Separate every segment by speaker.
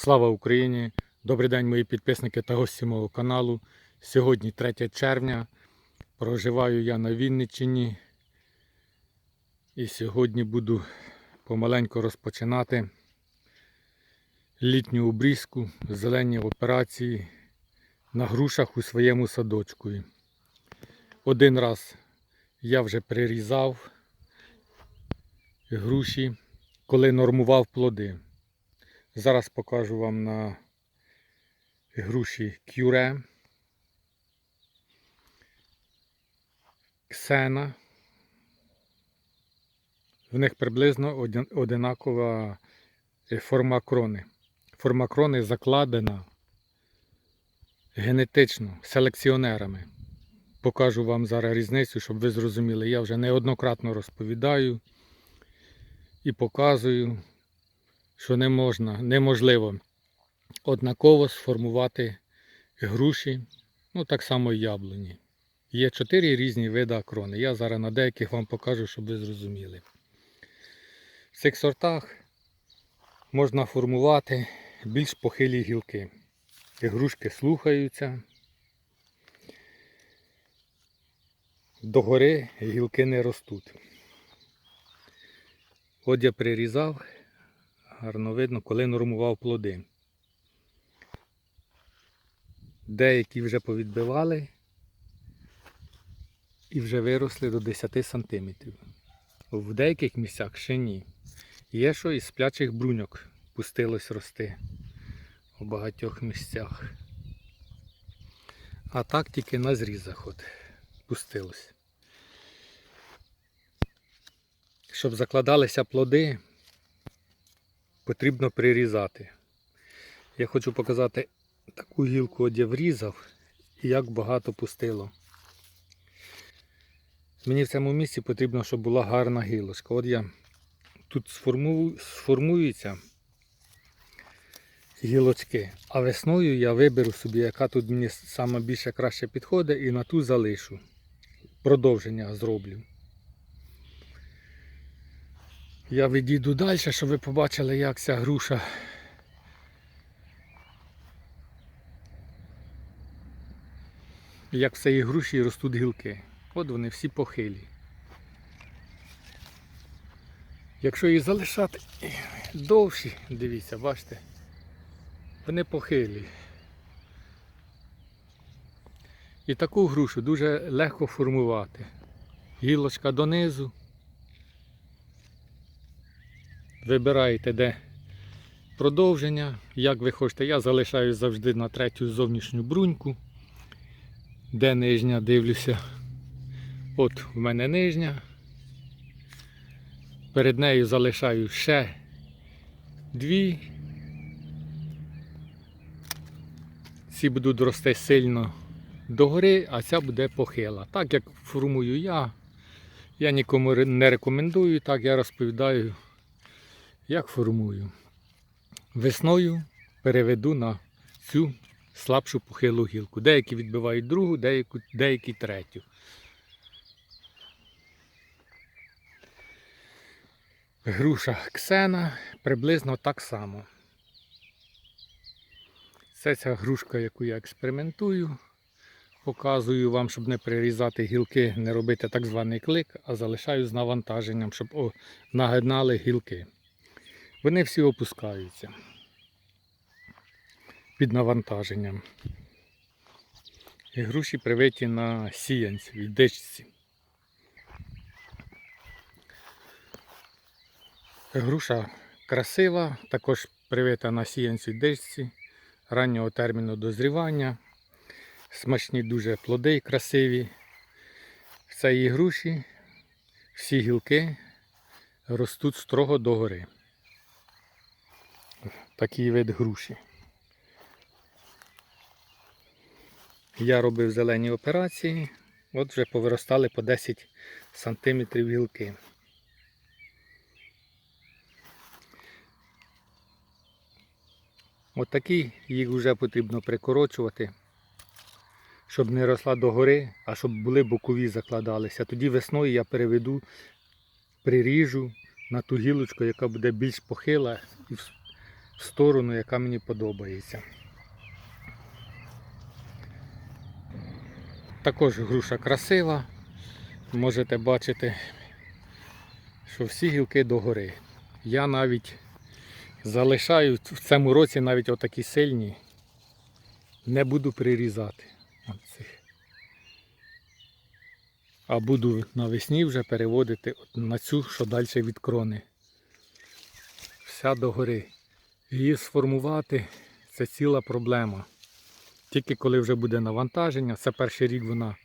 Speaker 1: Слава Україні! Добрий день, мої підписники та гості мого каналу. Сьогодні 3 червня. Проживаю я на Вінниччині. І сьогодні буду помаленьку розпочинати літню обрізку, зелені операції на грушах у своєму садочку. Один раз я вже прирізав груші, коли нормував плоди. Зараз покажу вам на груші кюре, ксена. В них приблизно одинакова форма крони. Форма крони закладена генетично селекціонерами. Покажу вам зараз різницю, щоб ви зрозуміли. Я вже неоднократно розповідаю і показую що не можна, неможливо однаково сформувати груші, ну так само і яблуні. Є чотири різні види акрони. Я зараз на деяких вам покажу, щоб ви зрозуміли. В цих сортах можна формувати більш похилі гілки. Грушки слухаються. Догори гілки не ростуть. От я прирізав гарно видно, коли нормував плоди. Деякі вже повідбивали і вже виросли до 10 см. В деяких місцях ще ні. Є що із сплячих бруньок пустилось рости у багатьох місцях. А так тільки на зрізах от пустилось. Щоб закладалися плоди, потрібно прирізати. Я хочу показати таку гілку, от я врізав і як багато пустило. Мені в цьому місці потрібно, щоб була гарна гілочка. От я тут сформую, сформуються гілочки, а весною я виберу собі, яка тут мені саме краще підходить, і на ту залишу. Продовження зроблю. Я відійду далі, щоб ви побачили, як ця груша. Як в цієї груші ростуть гілки. От вони всі похилі. Якщо її залишати довші, дивіться, бачите, вони похилі. І таку грушу дуже легко формувати. Гілочка донизу. Вибираєте, де продовження, як ви хочете. Я залишаю завжди на третю зовнішню бруньку. Де нижня, дивлюся. От в мене нижня. Перед нею залишаю ще дві. Ці будуть рости сильно догори, а ця буде похила. Так як формую я, я нікому не рекомендую, так я розповідаю. Як формую? Весною переведу на цю слабшу похилу гілку. Деякі відбивають другу, деякі, деякі третю. Груша ксена приблизно так само. Це ця грушка, яку я експериментую. Показую вам, щоб не прирізати гілки, не робити так званий клик, а залишаю з навантаженням, щоб о, нагинали гілки. Вони всі опускаються під навантаженням. І груші привиті на сіянці, від дичці. Груша красива, також привита на сіянці дичці, раннього терміну дозрівання. Смачні дуже плоди красиві. В цієї груші всі гілки ростуть строго догори такий вид груші. Я робив зелені операції, от вже повиростали по 10 см гілки. От їх вже потрібно прикорочувати, щоб не росла догори, а щоб були бокові закладалися. Тоді весною я переведу, приріжу на ту гілочку, яка буде більш похила і в сторону, яка мені подобається. Також груша красива. Можете бачити, що всі гілки догори. Я навіть залишаю в цьому році навіть отакі сильні. Не буду прирізати. Оцих. А буду навесні вже переводити на цю, що далі від крони. Вся догори. Її сформувати це ціла проблема. Тільки коли вже буде навантаження, це перший рік вона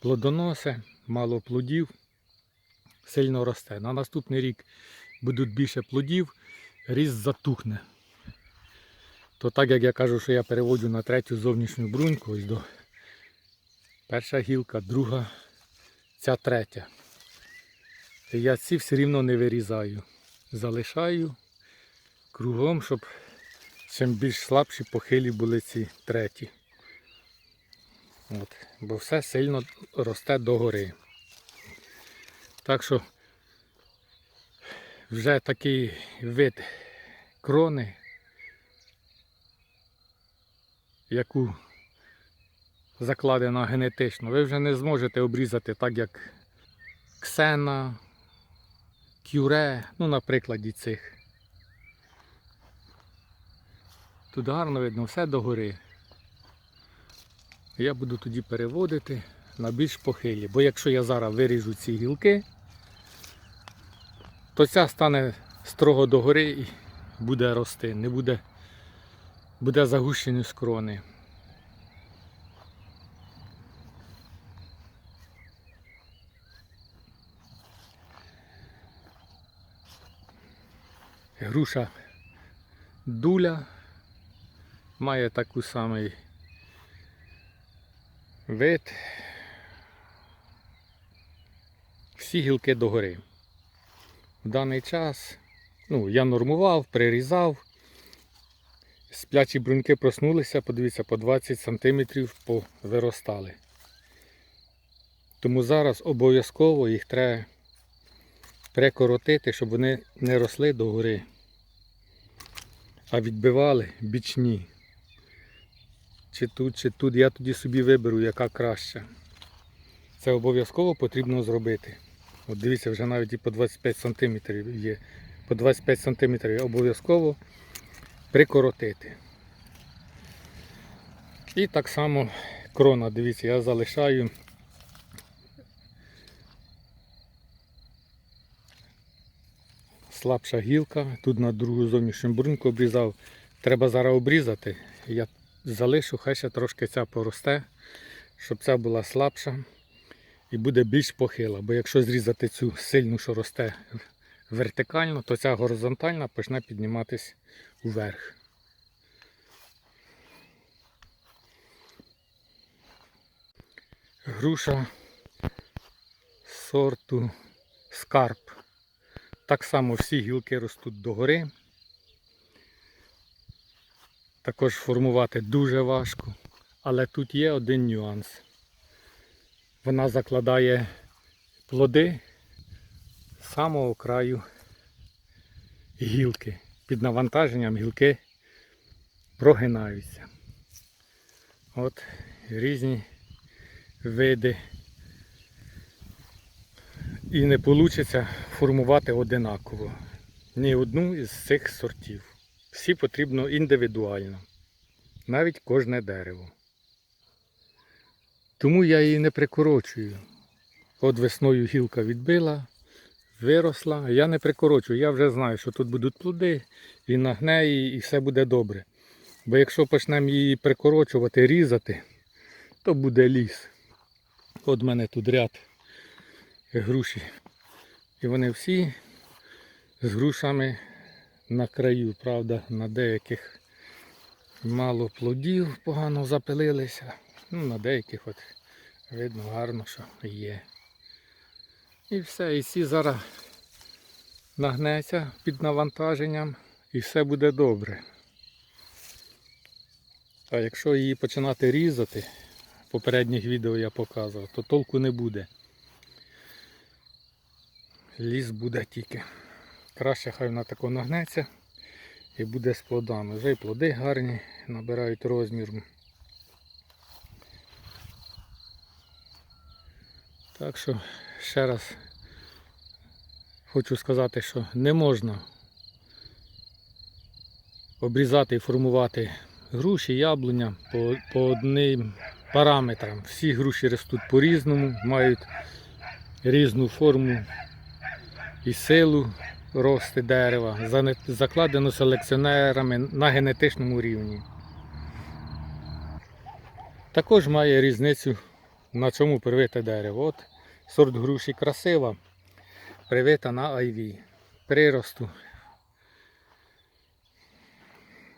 Speaker 1: плодоносить, мало плодів, сильно росте. На наступний рік будуть більше плодів, ріст затухне. То так як я кажу, що я переводжу на третю зовнішню бруньку, ось до перша гілка, друга, ця третя. І я ці все рівно не вирізаю. Залишаю кругом, щоб чим більш слабші похилі були ці треті. От, бо все сильно росте догори. Так що вже такий вид крони, яку закладена генетично, ви вже не зможете обрізати так, як ксена, кюре, ну, на прикладі цих. Тут гарно видно все догори. Я буду тоді переводити на більш похилі. Бо якщо я зараз виріжу ці гілки, то ця стане строго догори і буде рости, не буде, буде загущеність крони. Груша дуля має таку самий вид. Всі гілки догори. В даний час ну, я нормував, прирізав. Сплячі бруньки проснулися, подивіться, по 20 см повиростали. Тому зараз обов'язково їх треба прикоротити, щоб вони не росли догори, а відбивали бічні. Чи тут, чи тут. Я тоді собі виберу, яка краща. Це обов'язково потрібно зробити. От дивіться, вже навіть і по 25 см є. По 25 см обов'язково прикоротити. І так само крона, дивіться, я залишаю. Слабша гілка, тут на другу зовнішню бруньку обрізав. Треба зараз обрізати. Я залишу, хай ще трошки ця поросте, щоб ця була слабша і буде більш похила. Бо якщо зрізати цю сильну, що росте вертикально, то ця горизонтальна почне підніматись вверх. Груша сорту скарб. Так само всі гілки ростуть догори. Також формувати дуже важко. Але тут є один нюанс. Вона закладає плоди з самого краю гілки. Під навантаженням гілки прогинаються. От різні види. І не вийде формувати одинаково. Ні одну із цих сортів. Всі потрібно індивідуально. Навіть кожне дерево. Тому я її не прикорочую. От весною гілка відбила, виросла, я не прикорочую. Я вже знаю, що тут будуть плоди, і нагне її, і все буде добре. Бо якщо почнемо її прикорочувати, різати, то буде ліс. От мене тут ряд груші. І вони всі з грушами на краю, правда, на деяких мало плодів погано запилилися. Ну, на деяких от видно гарно, що є. І все, і всі зараз нагнеться під навантаженням і все буде добре. А якщо її починати різати, попередніх відео я показував, то толку не буде. Ліс буде тільки. Краще хай вона тако нагнеться і буде з плодами. Вже й плоди гарні, набирають розміру. Так що ще раз хочу сказати, що не можна обрізати і формувати груші, яблуня по, по одним параметрам. Всі груші ростуть по-різному, мають різну форму і силу рости дерева, закладено селекціонерами на генетичному рівні. Також має різницю, на чому привите дерево. От сорт груші красива, привита на айві. Приросту.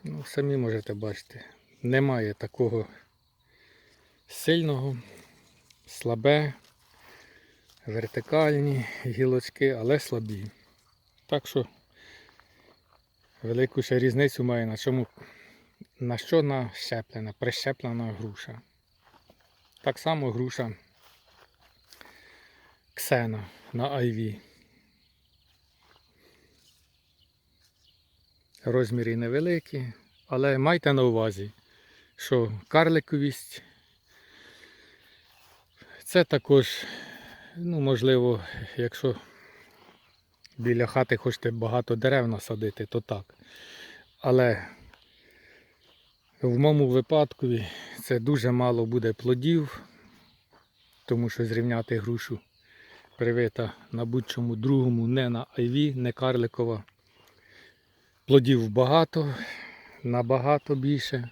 Speaker 1: Ну, самі можете бачити, немає такого сильного, слабе, вертикальні гілочки, але слабі. Так що велику ще різницю має на чому, на що нащеплена, прищеплена груша. Так само груша ксена на айві. Розміри невеликі, але майте на увазі, що карликовість це також, ну, можливо, якщо біля хати хочете багато дерев насадити, то так. Але в моєму випадку це дуже мало буде плодів, тому що зрівняти грушу привита на будь-чому другому, не на айві, не карликова. Плодів багато, набагато більше.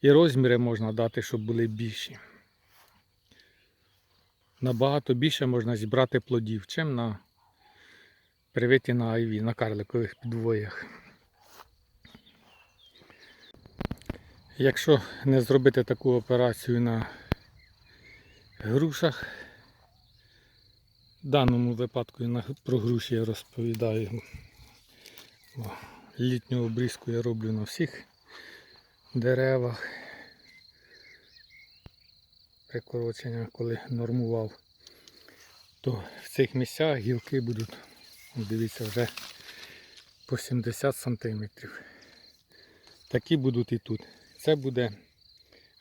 Speaker 1: І розміри можна дати, щоб були більші. Набагато більше можна зібрати плодів, чим на привиті на айві, на карликових підвоях. Якщо не зробити таку операцію на грушах, в даному випадку про груші я розповідаю. Літню обрізку я роблю на всіх деревах. Прикорочення, коли нормував, то в цих місцях гілки будуть, дивіться, вже по 70 см. Такі будуть і тут. Це буде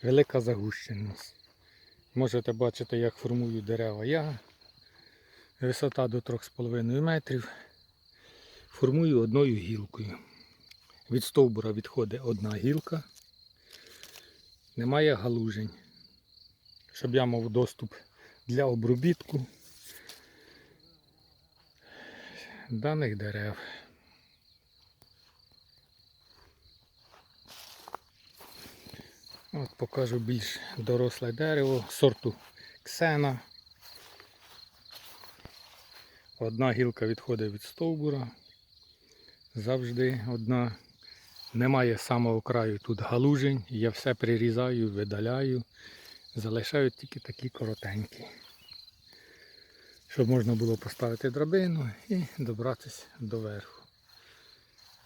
Speaker 1: велика загущеність. Можете бачити, як формую дерева я. Висота до 3,5 метрів. Формую одною гілкою. Від стовбура відходить одна гілка. Немає галужень. Щоб я мав доступ для обробітку даних дерев. От покажу більш доросле дерево сорту ксена. Одна гілка відходить від стовбура. Завжди одна. Немає самого краю тут галужень. Я все прирізаю, видаляю. Залишаю тільки такі коротенькі. Щоб можна було поставити драбину і добратися до верху.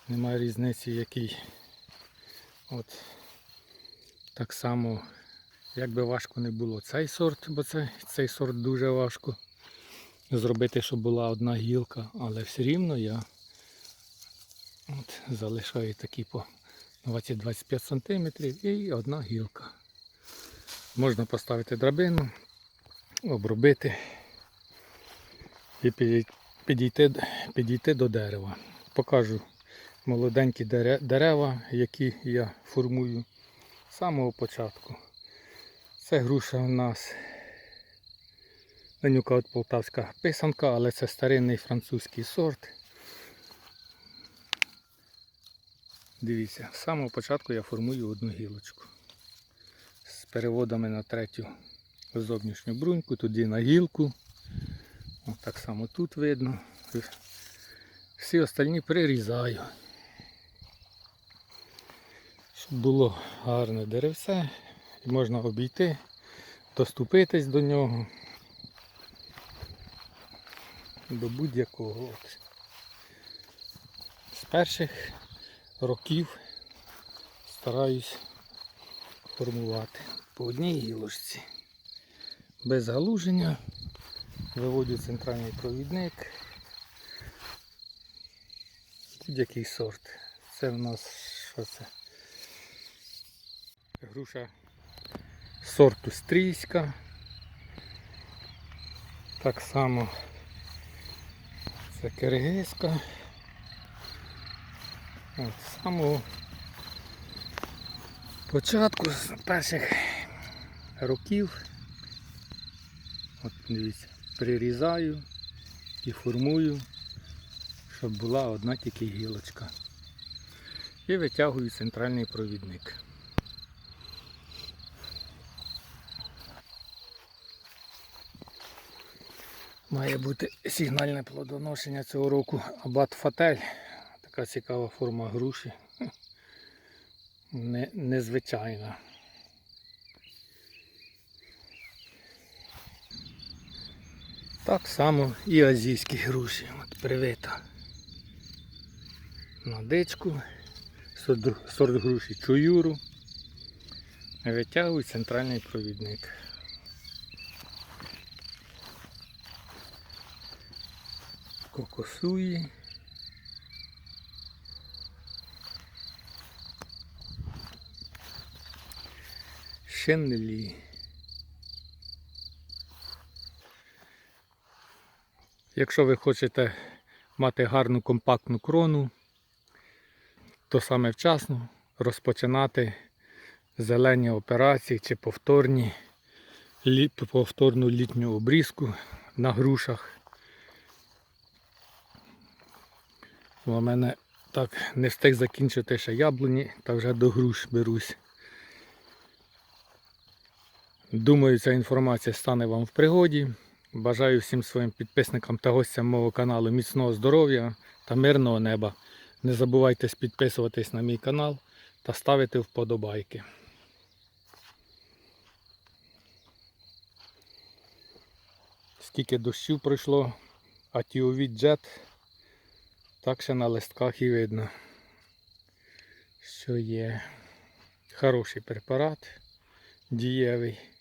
Speaker 1: Немає різниці який. От так само, як би важко не було цей сорт, бо це, цей сорт дуже важко зробити, щоб була одна гілка, але все рівно я от, залишаю такі по 20-25 см і одна гілка. Можна поставити драбину, обробити і підійти, підійти до дерева. Покажу молоденькі дерева, які я формую з самого початку. Це груша у нас Ленюка от полтавська писанка, але це старинний французький сорт. Дивіться, з самого початку я формую одну гілочку. Переводами на третю зовнішню бруньку, тоді на гілку. От так само тут видно. Всі остальні прирізаю. Щоб було гарне деревце, можна обійти, доступитись до нього. До будь-якого. З перших років стараюсь формувати по одній гілочці. Без галуження, Виводю центральний провідник. Будь-який сорт. Це в нас що це? Груша сорту стрійська. Так само це киргизька. От, з самого початку з перших років. От дивіться, прирізаю і формую, щоб була одна тільки гілочка. І витягую центральний провідник. Має бути сигнальне плодоношення цього року Абат Фатель. Така цікава форма груші. Не, незвичайна. Так само і азійські груші. От привита на дичку, сорт, груші чуюру. Витягую центральний провідник. Кокосуї. Шенлі. Якщо ви хочете мати гарну компактну крону, то саме вчасно розпочинати зелені операції чи повторні, повторну літню обрізку на грушах. У мене так не встиг закінчити ще яблуні, та вже до груш берусь. Думаю, ця інформація стане вам в пригоді. Бажаю всім своїм підписникам та гостям мого каналу міцного здоров'я та мирного неба. Не забувайте підписуватись на мій канал та ставити вподобайки. Скільки дощів пройшло, а тіовід джет так ще на листках і видно, що є хороший препарат, дієвий.